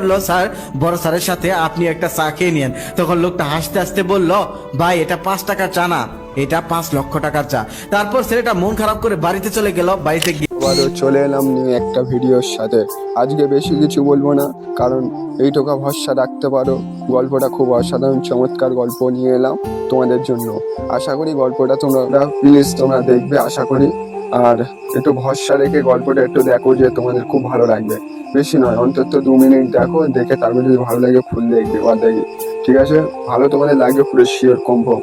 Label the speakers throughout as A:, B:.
A: বলল, স্যার, বড় স্যারের সাথে আপনি একটা চা খেয়ে নিন তখন লোকটা হাসতে হাসতে বলল, ভাই, এটা পাঁচ টাকার চা না, এটা পাঁচ লক্ষ টাকার চা। তারপর ছেলেটা মন খারাপ করে বাড়িতে চলে গেল, বাড়িতে গিয়ে
B: আবারও চলে এলাম নিয়ে একটা ভিডিওর সাথে। আজকে বেশি কিছু বলব না, কারণ এইটুকু ভরসা রাখতে পারো। গল্পটা খুব অসাধারণ, চমৎকার গল্প নিয়ে এলাম তোমাদের জন্য। আশা করি গল্পটা তোমরা প্লিজ তোমরা দেখবে, আশা করি। আর একটু ভরসা রেখে গল্পটা একটু দেখো যে তোমাদের খুব ভালো লাগবে। বেশি নয়, অন্তত দু মিনিট দেখো, দেখে তারপর যদি ভালো লাগে ফুল দেখবে বা দেখবে ঠিক আছে? ভালো তোমাদের লাগবে, পুরো শিওর কমফার্ম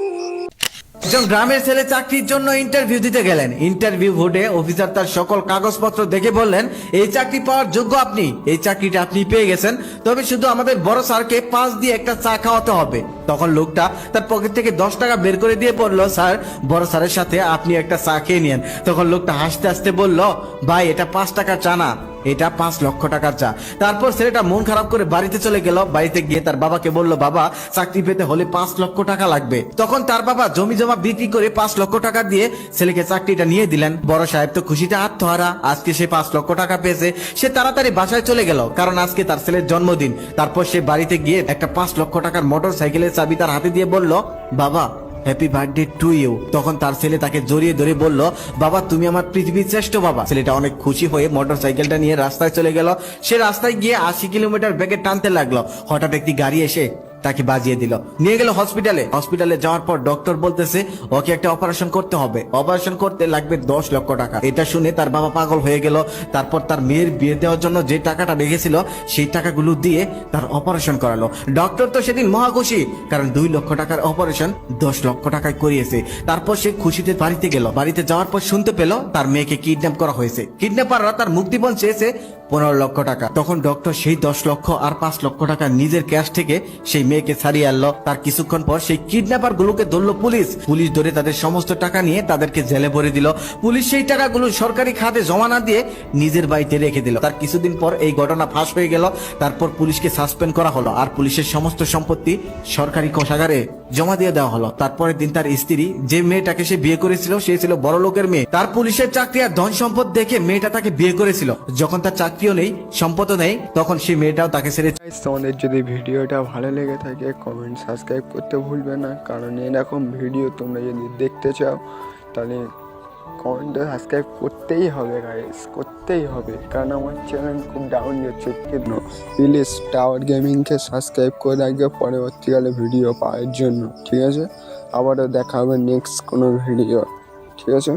A: একজন গ্রামের ছেলে চাকরির জন্য ইন্টারভিউ দিতে গেলেন। ইন্টারভিউ ভোটে অফিসার তার সকল কাগজপত্র দেখে বললেন, এই চাকরি পাওয়ার যোগ্য আপনি। এই চাকরিটা আপনি পেয়ে গেছেন। তবে শুধু আমাদের বড় স্যারকে পাঁচ দিয়ে একটা চা খাওয়াতে হবে। তখন লোকটা তার পকেট থেকে দশ টাকা বের করে দিয়ে বলল, স্যার, বড় স্যারের সাথে আপনি একটা চা খেয়ে নিন তখন লোকটা হাসতে হাসতে বলল, ভাই, এটা পাঁচ টাকার চা না। এটা পাঁচ লক্ষ টাকার চা। তারপর ছেলেটা মন খারাপ করে বাড়িতে চলে গেল। বাড়িতে গিয়ে তার বাবাকে বলল, বাবা, চাকরি পেতে হলে পাঁচ লক্ষ টাকা লাগবে। তখন তার বাবা জমি জমা বিক্রি করে পাঁচ লক্ষ টাকা দিয়ে ছেলেকে চাকরিটা নিয়ে দিলেন। বড় সাহেব তো খুশিতে আত্মহারা। আজকে সে পাঁচ লক্ষ টাকা পেয়েছে। সে তাড়াতাড়ি বাসায় চলে গেল। কারণ আজকে তার ছেলের জন্মদিন। তারপর সে বাড়িতে গিয়ে একটা পাঁচ লক্ষ টাকার মোটর সাইকেলের চাবি তার হাতে দিয়ে বলল, বাবা হ্যাপি বার্থডে টু ইউ তখন তার ছেলে তাকে জড়িয়ে ধরে বলল, বাবা, তুমি আমার পৃথিবীর শ্রেষ্ঠ বাবা। ছেলেটা অনেক খুশি হয়ে মোটর সাইকেলটা নিয়ে রাস্তায় চলে গেল। সে রাস্তায় গিয়ে আশি কিলোমিটার বেগে টানতে লাগল। হঠাৎ একটি গাড়ি এসে তাকে বাজিয়ে দিল। নিয়ে গেল হসপিটালে হসপিটালে যাওয়ার পর ডক্টর বলতেছে, ওকে একটা অপারেশন করতে হবে। অপারেশন করতে লাগবে দশ লক্ষ টাকা। এটা শুনে তার বাবা পাগল হয়ে গেল। তারপর তার মেয়ের বিয়ে দেওয়ার জন্য যে টাকাটা রেখেছিল, সেই টাকাগুলো দিয়ে তার অপারেশন করালো। ডক্টর তো সেদিন মহা খুশি, কারণ দুই লক্ষ টাকার অপারেশন দশ লক্ষ টাকায় করিয়েছে। তারপর সে খুশিতে বাড়িতে গেল। বাড়িতে যাওয়ার পর শুনতে পেল, তার মেয়েকে কিডন্যাপ করা হয়েছে। কিডন্যাপাররা তার মুক্তিপণ চেয়েছে পনেরো লক্ষ টাকা। তখন ডক্টর সেই দশ লক্ষ আর পাঁচ লক্ষ টাকা নিজের ক্যাশ থেকে সেই মেয়েকে ছাড়িয়ে আনলো। তার কিছুক্ষণ পর সেই কিডন্যাপার গুলোকে ধরলো পুলিশ। পুলিশ ধরে তাদের সমস্ত টাকা নিয়ে তাদেরকে জেলে ভরে দিল। পুলিশ সেই টাকাগুলো সরকারি খাতে জমা না দিয়ে নিজের বাড়িতে রেখে দিল। তার কিছুদিন পর এই ঘটনা ফাঁস হয়ে গেল। তারপর পুলিশকে সাসপেন্ড করা হলো। আর পুলিশের সমস্ত সম্পত্তি সরকারি কোষাগারে জমা দিয়ে দেওয়া হলো। তারপরের দিন তার স্ত্রী যে মেয়েটাকে সে বিয়ে করেছিল, সে ছিল বড় লোকের মেয়ে। তার পুলিশের চাকরি আর ধন সম্পদ দেখে মেয়েটা তাকে বিয়ে করেছিল। যখন তার চাকরিও নেই, সম্পদও নেই, তখন সেই মেয়েটাও তাকে ছেড়ে
B: তোমাদের যদি ভিডিওটা ভালো লেগে থাকে কমেন্ট সাবস্ক্রাইব করতে ভুলবে না। কারণ এরকম ভিডিও তোমরা যদি দেখতে চাও, তাহলে কমেন্টে সাবস্ক্রাইব করতেই হবে গাইস করতেই হবে। কারণ আমার চ্যানেল খুব ডাউন যাচ্ছে কেন প্লিজ টাওয়ার গেমিংকে সাবস্ক্রাইব করে রাখবে পরবর্তীকালে ভিডিও পাওয়ার জন্য, ঠিক আছে? আবারও দেখা হবে নেক্সট কোনো ভিডিও ঠিক আছে?